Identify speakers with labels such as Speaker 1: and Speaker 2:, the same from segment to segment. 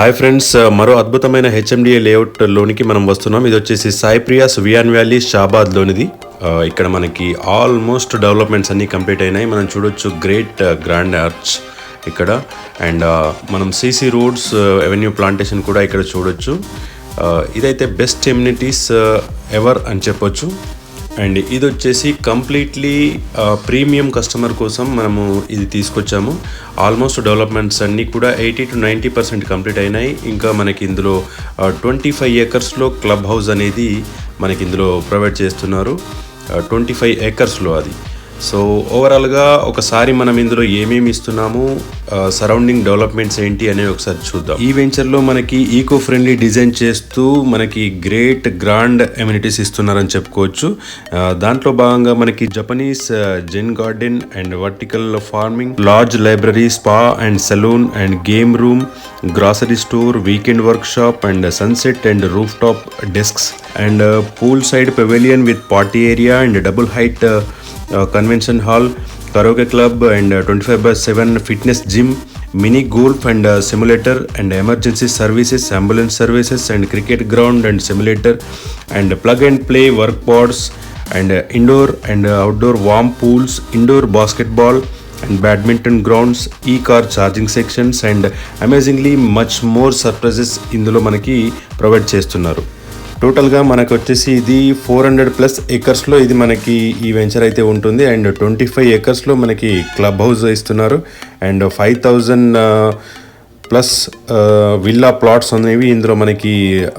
Speaker 1: Hi friends మరో అద్భుతమైన HMDA layout లోనికి మనం వస్తున్నాం. ఇది వచ్చేసి సాయి ప్రియాస్ వియాన్ వ్యాలీ షాబాద్ లోనిది. ఇక్కడ మనకి ఆల్మోస్ట్ డెవలప్మెంట్స్ అన్నీ కంప్లీట్ అయినాయి. మనం చూడొచ్చు గ్రేట్ గ్రాండ్ ఆర్చ్ ఇక్కడ. అండ్ మనం సీసీ రోడ్స్ ఎవెన్యూ ప్లాంటేషన్ కూడా ఇక్కడ చూడొచ్చు. ఇదైతే బెస్ట్ ఎమ్యూనిటీస్ ఎవర్ అని చెప్పొచ్చు. అండ్ ఇది వచ్చేసి కంప్లీట్లీ ప్రీమియం కస్టమర్ కోసం మనము ఇది తీసుకొచ్చాము. ఆల్మోస్ట్ డెవలప్మెంట్స్ అన్నీ కూడా eighty to ninety percent complete అయినాయి. ఇంకా మనకి ఇందులో ట్వంటీ ఫైవ్ ఏకర్స్లో క్లబ్ హౌస్ అనేది మనకి ఇందులో ప్రొవైడ్ చేస్తున్నారు. ట్వంటీ ఫైవ్ ఏకర్స్లో అది. సో ఓవరాల్గా ఒకసారి మనం ఇందులో ఏమేమి ఇస్తున్నాము సరౌండింగ్ డెవలప్మెంట్స్ ఏంటి అనేవి ఒకసారి చూద్దాం. ఈ వెంచర్లో మనకి ఈకో ఫ్రెండ్లీ డిజైన్ చేస్తూ మనకి గ్రేట్ గ్రాండ్ ఎమ్యూనిటీస్ ఇస్తున్నారని చెప్పుకోవచ్చు. దాంట్లో భాగంగా మనకి Japanese zen garden and vertical farming large library spa and salon and game room grocery store weekend workshop and sunset and rooftop desks and poolside pavilion with party area and double height convention hall karaoke club and twenty five by seven fitness gym mini golf and simulator and emergency services ambulance services and cricket ground and simulator and plug and play work pods and indoor and outdoor warm pools indoor basketball and badminton grounds E car charging sections and amazingly much more surprises ఇందులో మనకి provide చేస్తున్నారు. టోటల్గా మనకు వచ్చేసి ఇది four hundred plus ఏకర్స్లో ఇది మనకి ఈ వెంచర్ అయితే ఉంటుంది. అండ్ ట్వంటీ ఫైవ్ ఏకర్స్లో మనకి క్లబ్ హౌస్ ఇస్తున్నారు. And five thousand plus villa plots అనేవి ఇందులో మనకి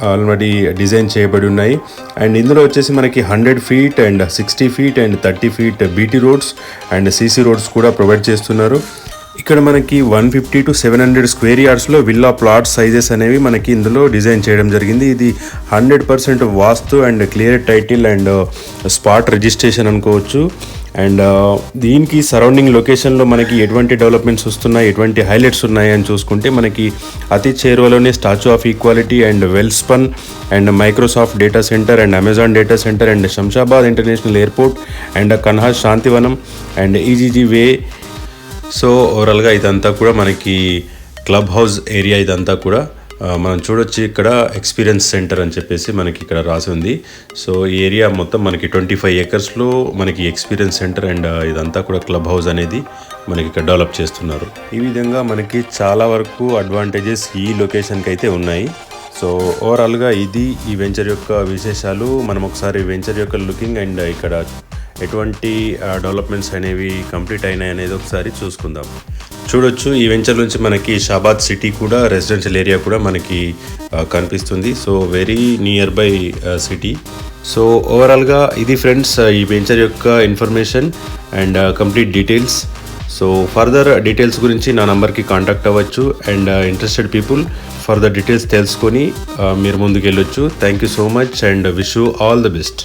Speaker 1: ఆల్రెడీ డిజైన్ చేయబడి ఉన్నాయి. అండ్ ఇందులో వచ్చేసి మనకి hundred feet and sixty feet and thirty feet BT roads and CC roads కూడా ప్రొవైడ్ చేస్తున్నారు. ఇక్కడ మనకి one fifty to seven hundred square యార్డ్స్లో villa plot sizes అనేవి మనకి ఇందులో డిజైన్ చేయడం జరిగింది. ఇది hundred percent vastu and clear title and spot registration అనుకోవచ్చు. అండ్ దీనికి సరౌండింగ్ లొకేషన్లో మనకి ఎటువంటి డెవలప్మెంట్స్ వస్తున్నాయి ఎటువంటి హైలైట్స్ ఉన్నాయి అని చూసుకుంటే మనకి అతి చేరువలోనే statue of equality and Welspun and Microsoft data centre and Amazon data centre and Shamshabad international airport and Kanha Shantivanam and EGG way so ఓవరాల్గా ఇదంతా కూడా మనకి క్లబ్ హౌస్ ఏరియా ఇదంతా కూడా మనం చూడొచ్చు ఇక్కడ ఎక్స్పీరియన్స్ సెంటర్ అని చెప్పేసి మనకి ఇక్కడ రాసి ఉంది. సో ఈ ఏరియా మొత్తం మనకి ట్వంటీ ఫైవ్ ఏకర్స్లో మనకి ఎక్స్పీరియన్స్ సెంటర్ అండ్ ఇదంతా కూడా క్లబ్ హౌస్ అనేది మనకి ఇక్కడ డెవలప్ చేస్తున్నారు. ఈ విధంగా మనకి చాలా వరకు అడ్వాంటేజెస్ ఈ లొకేషన్కి అయితే ఉన్నాయి. సో ఓవరాల్గా ఇది ఈ వెంచర్ యొక్క విశేషాలు. మనం ఒకసారి వెంచర్ యొక్క లుకింగ్ అండ్ ఇక్కడ ఎటువంటి డెవలప్మెంట్స్ అనేవి కంప్లీట్ అయినాయి అనేది ఒకసారి చూసుకుందాం. చూడొచ్చు ఈ వెంచర్ నుంచి మనకి షాబాద్ సిటీ కూడా రెసిడెన్షియల్ ఏరియా కూడా మనకి కనిపిస్తుంది. So very near by city. So ఓవరాల్గా ఇది ఫ్రెండ్స్ ఈ వెంచర్ యొక్క information and complete details. So further details గురించి నా నంబర్కి కాంటాక్ట్ అవ్వచ్చు and interested people further details తెలుసుకొని మీరు ముందుకు వెళ్ళొచ్చు thank you so much and wish you all the best.